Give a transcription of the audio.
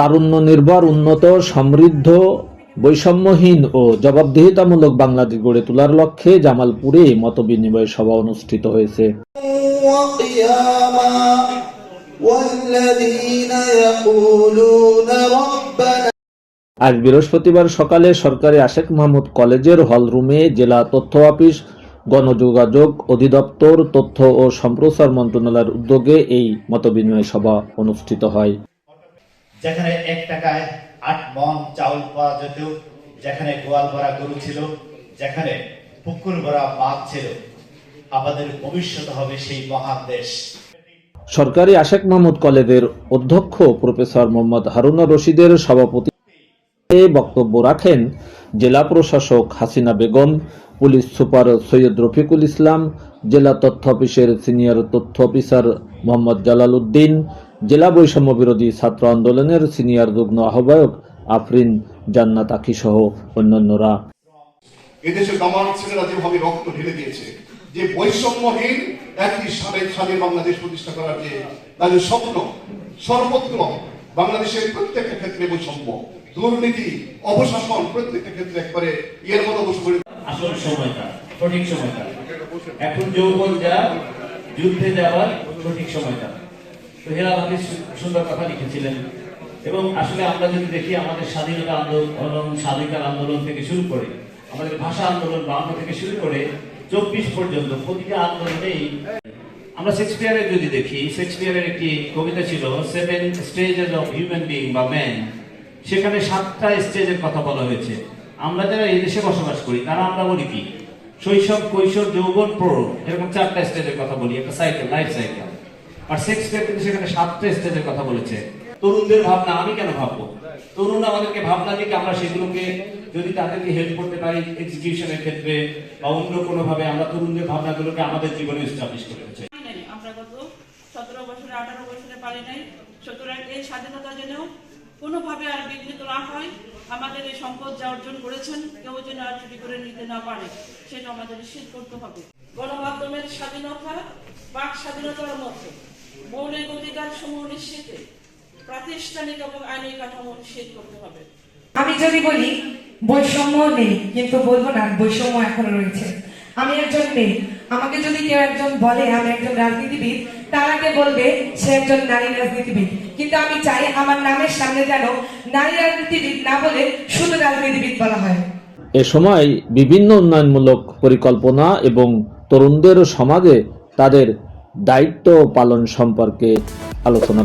তারুণ্য নির্ভর, উন্নত, সমৃদ্ধ, বৈষম্যহীন ও জবাবদিহিতামূলক বাংলাদেশ গড়ে তোলার লক্ষ্যে জামালপুরে মত বিনিময় সভা অনুষ্ঠিত হয়েছে। আজ বৃহস্পতিবার সকালে সরকারি আশেখ মাহমুদ কলেজের হলরুমে জেলা তথ্য অফিস, গণযোগাযোগ অধিদপ্তর, তথ্য ও সম্প্রচার মন্ত্রণালয়ের উদ্যোগে এই মতবিনিময় সভা অনুষ্ঠিত হয়। যেখানে এক টাকায় আট মন চাউল পাওয়া যেত, যেখানে গোয়াল ভরা গরু ছিল, যেখানে পুকুর ভরা মাছ ছিল। আমাদের ভবিষ্যৎ হবে সেই মহান দেশ। সরকারি আশেক মাহমুদ কলেজের অধ্যক্ষ প্রফেসর মোহাম্মদ হারুনা রশিদের সভাপতি বক্তব্য রাখেন জেলা প্রশাসক হাসিনা বেগম, পুলিশ সুপার সৈয়দ রফিকুল ইসলাম, জেলা তথ্য অফিসের সিনিয়র তথ্য অফিসার মোহাম্মদ জালাল উদ্দিন জেলা বৈষম্য বিরোধী ছাত্র আন্দোলনের সিনিয়র যুগ্ম আহ্বায়ক আফরিন জান্নাত আখি সহ অন্যান্যরা। এদেশের দামান ছেলেরা যেভাবে রক্ত ঢেলে দিয়েছে যে বৈষম্যহীন একটি স্বাধীন স্বাধীন বাংলাদেশ প্রতিষ্ঠা করার যে তাদের স্বপ্ন সর্বত্র বাংলাদেশের প্রত্যেকটা ক্ষেত্রে বৈষম্য দুর্নীতি অপশাসন প্রত্যেকটা ক্ষেত্রে একবারে ইয়ের মতো বসে পড়ে। আসল সময়টা সঠিক সময়টা। এখন যৌবন যা যুদ্ধে যাওয়ার সঠিক সময়টা। হেরা হাফিজ সুন্দর কথা লিখেছিলেন। এবং আসলে আমরা যদি দেখি, আমাদের স্বাধীনতা আন্দোলন, স্বাধিকার আন্দোলন থেকে শুরু করে, আমাদের ভাষা আন্দোলন বাংলা থেকে শুরু করে, চব্বিশ পর্যন্ত প্রতিটা আন্দোলনেই আমরা শেক্সপিয়ারের যদি দেখি, শেক্সপিয়ারের একটি কবিতা ছিল seven stages of human being বা ম্যান সেখানে সাতটা স্টেজের কথা বলা হয়েছে। আমরা যারা এই দেশে বসবাস করি, তারা আমরা বলি কি? শৈশব, কৈশোর, যৌবন, প্রৌঢ়, এরকম চারটা স্টেজের কথা বলি, একটা সাইকেল লাইফ সাইকেল আর শেক্সপিয়ার কিন্তু সেখানে সাতটা স্টেজের কথা বলেছে। তরুণদের ভাবনা, আমি কেন ভাববো? তরুণ আমাদেরকে ভাবনা দিকে, আমরা সেগুলোকে যদি তাদেরকে হেল্প করতে পারি এক্সিকিউশনের ক্ষেত্রে বা অন্য কোনো ভাবে আমরা তরুণদের ভাবনাগুলোকে আমাদের জীবনে এস্টাবলিশ চাই আমরা গত সতেরো বছরে, আঠারো বছরে পারি নাই। সুতরাং এই স্বাধীনতা যেন কোনোভাবে আর বিঘ্নিত না হয়, আমাদের এই সম্পদ যা অর্জন করেছেন, কেউ যেন আর চুরি করে নিতে না পারে, সেটা আমাদের নিশ্চিত করতে হবে। গণমাধ্যমের স্বাধীনতা, বাক স্বাধীনতার মধ্যে। মৌলিক অধিকার সমূহ নিশ্চিতে প্রাতিষ্ঠানিক এবং আইনি কাঠামো নিশ্চিত করতে হবে। আমি যদি বলি বৈষম্য নেই কিন্তু বলব না বৈষম্য এখনও রয়েছে। আমি একজন মেয়ে আমাকে যদি কেউ একজন বলে আমি একজন রাজনীতিবিদ তার আগে বলবে সে একজন নারী রাজনীতিবিদ। কিন্তু আমি চাই আমার নামের সামনে যেন নারী রাজনীতিবিদ না বলে শুধু রাজনীতিবিদ বলা হয়। এ সময় বিভিন্ন উন্নয়নমূলক পরিকল্পনা এবং তরুণদের সমাজে তাদের দায়িত্ব পালন সম্পর্কে আলোচনা